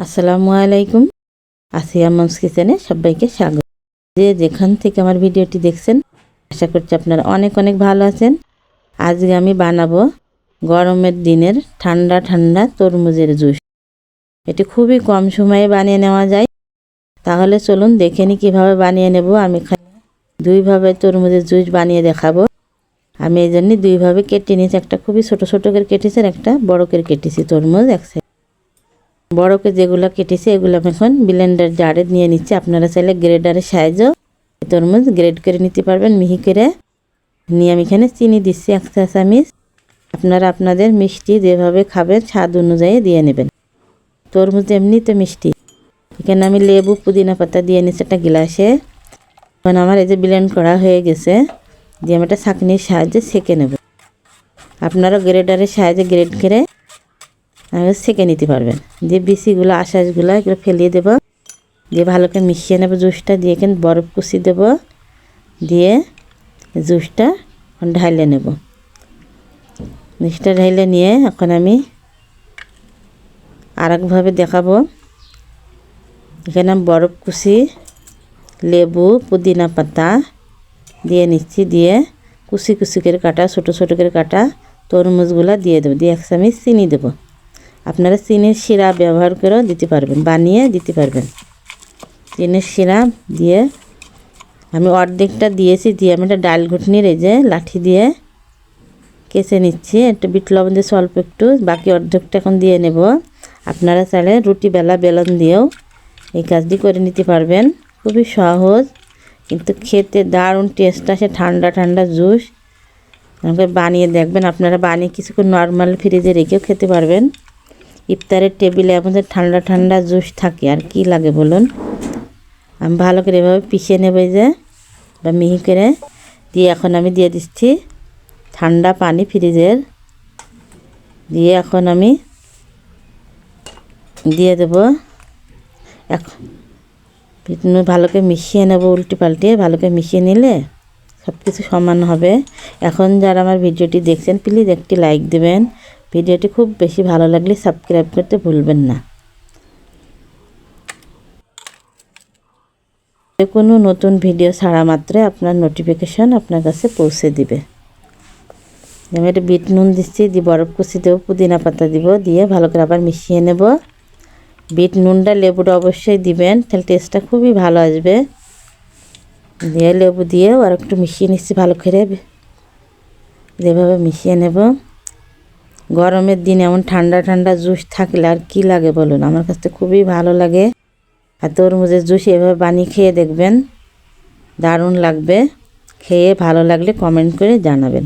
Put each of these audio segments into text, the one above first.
আসসালামু আলাইকুম। আসিয়া মমস কিচেনে সবাইকে স্বাগত। যে যেখান থেকে আমার ভিডিওটি দেখছেন, আশা করছি আপনারা অনেক অনেক ভালো আছেন। আজকে আমি বানাবো গরমের দিনের ঠান্ডা ঠান্ডা তরমুজের জুস। এটি খুবই কম সময়ে বানিয়ে নেওয়া যায়। তাহলে চলুন দেখে নিই কীভাবে বানিয়ে নেব। আমি দুইভাবে তরমুজের জুস বানিয়ে দেখাবো। আমি এই জন্যই দুইভাবে কেটে নিয়েছি। একটা খুবই ছোটো ছোটো করে কেটেছি একটা বড় করে কেটেছি তরমুজ এক সাইড বড়কে যেগুলো কেটেছে, এগুলো আমি এখন ব্লেন্ডার জারে নিয়ে নিচ্ছি। আপনারা চাইলে গ্রেডারের সাহায্যেও তরমুজ গ্রেড করে নিতে পারবেন, মিহি করে। নিয়ে আমি এখানে চিনি দিচ্ছি, এক চা চামিচ। আপনারা আপনাদের মিষ্টি যেভাবে খাবেন, স্বাদ অনুযায়ী দিয়ে নেবেন। তরমুজ এমনি তো মিষ্টি। এখানে আমি লেবু, পুদিনা পাতা দিয়ে নিচ্ছি একটা গ্লাসে। এখন আমার এই যে ব্লেন্ড করা হয়ে গেছে, দিয়ে আমি একটা ছাঁকনির সাহায্যে সেঁকে নেব। আপনারা গ্রেডারের সাহায্যে গ্রেড করে সেঁকে নিতে পারবেন। দিয়ে বিচিগুলো আশাসগুলো এগুলো ফেলিয়ে দেবো। দিয়ে ভালো করে মিশিয়ে নেব জুসটা। দিয়ে কিন্তু বরফ কুচি দেবো। দিয়ে জুসটা ঢাইলে নেব। জুসটা ঢাইলে নিয়ে এখন আমি আর একভাবে দেখাবো। এখানে আমি বরফ কুচি, লেবু, পুদিনা পাতা দিয়ে নিচ্ছি। দিয়ে কুচি কুচি করে কাটা, ছোটো ছোটো করে কাটা তরমুজগুলো দিয়ে দেবো। দিয়ে এক চামচ চিনি দেবো। আপনারা চিনির শিরা ব্যবহার করেও দিতে পারবেন, বানিয়ে দিতে পারবেন। চিনির শিরা দিয়ে আমি অর্ধেকটা দিয়েছি, দিয়ে আমি একটা ডাল ঘুটনির এই যে লাঠি দিয়ে কেচে নিচ্ছি। একটু বিট লবণ দিয়ে অল্প একটু, বাকি অর্ধেকটা এখন দিয়ে নেব। আপনারা চাইলে রুটি, বেলা, বেলন দিয়েও এই কাজটি করে নিতে পারবেন। খুবই সহজ, কিন্তু খেতে দারুণ টেস্ট আসে, ঠান্ডা ঠান্ডা জুস। বানিয়ে দেখবেন, আপনারা বানিয়ে কিছুক্ষণ নর্মাল ফ্রিজে রেখেও খেতে পারবেন। ইফতারের টেবিলে আমাদের ঠান্ডা ঠান্ডা জুস থাকে, আর কি লাগে বলুন? আমি ভালো করে এভাবে পিষে নেব যে, বা মিহি করে। দিয়ে এখন আমি দিয়ে দিচ্ছি ঠান্ডা পানি ফ্রিজের। দিয়ে এখন আমি দিয়ে দেব। এখন ভালো করে মিশিয়ে নেব উল্টে পাল্টে, ভালো করে মিশিয়ে নিলে সব কিছু সমান হবে। এখন যারা আমার ভিডিওটি দেখছেন প্লিজ একটি লাইক দেবেন। ভিডিওটি খুব বেশি ভালো লাগলে সাবস্ক্রাইব করতে ভুলবেন না। যে কোনো নতুন ভিডিও ছাড়া মাত্রে আপনার নোটিফিকেশান আপনার কাছে পৌঁছে দিবে। আমি একটা বিট নুন দিচ্ছি, দিয়ে বরফ কুচি দেবো, পুদিনা পাতা দিব, দিয়ে ভালো করে আবার মিশিয়ে নেব। বিট নুনটা লেবুটা অবশ্যই দিবেন, তাহলে টেস্টটা খুবই ভালো আসবে। দিয়ে লেবু দিয়েও আর একটু মিশিয়ে নিচ্ছি ভালো করে। যেভাবে মিশিয়ে নেব। গরমের দিন এমন ঠান্ডা ঠান্ডা জুস থাকলে আর কি লাগে বলুন? আমার কাছে খুবই ভালো লাগে। আর তরমুজের জুস এভাবে বানিয়ে খেয়ে দেখবেন। দারুণ লাগবে। খেয়ে ভালো লাগলে কমেন্ট করে জানাবেন।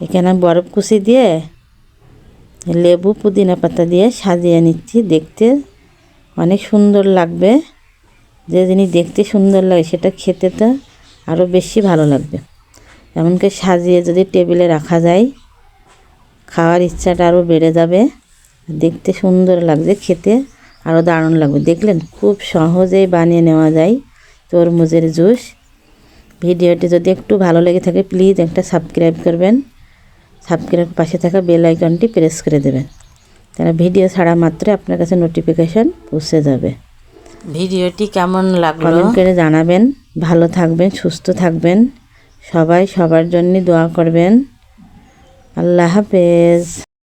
এখানে আমি বরফ কুচি দিয়ে লেবু, পুদিনা পাতা দিয়ে সাজিয়ে নিচ্ছি। দেখতে অনেক সুন্দর লাগবে। যে জিনিস দেখতে সুন্দর লাগে সেটা খেতে তো আরও বেশি ভালো লাগবে। এমনকি সাজিয়ে যদি টেবিলে রাখা যায় খাওয়ার ইচ্ছাটা আরও বেড়ে যাবে। দেখতে সুন্দর লাগবে খেতে আরও দারুণ লাগবে। দেখলেন খুব সহজেই বানিয়ে নেওয়া যায় তরমুজের জুস। ভিডিওটি যদি একটু ভালো লেগে থাকে প্লিজ একটা সাবস্ক্রাইব করবেন। সাবস্ক্রাইব পাশে থাকা বেল আইকনটি প্রেস করে দেবেন। তাহলে ভিডিও ছাড়া মাত্র আপনার কাছে নোটিফিকেশান পৌঁছে যাবে। ভিডিওটি কেমন লাগল? কমেন্ট করে জানাবেন। ভালো থাকবেন সুস্থ থাকবেন। সবাই সবার জন্য দোয়া করবেন। আল্লাহ হাফেজ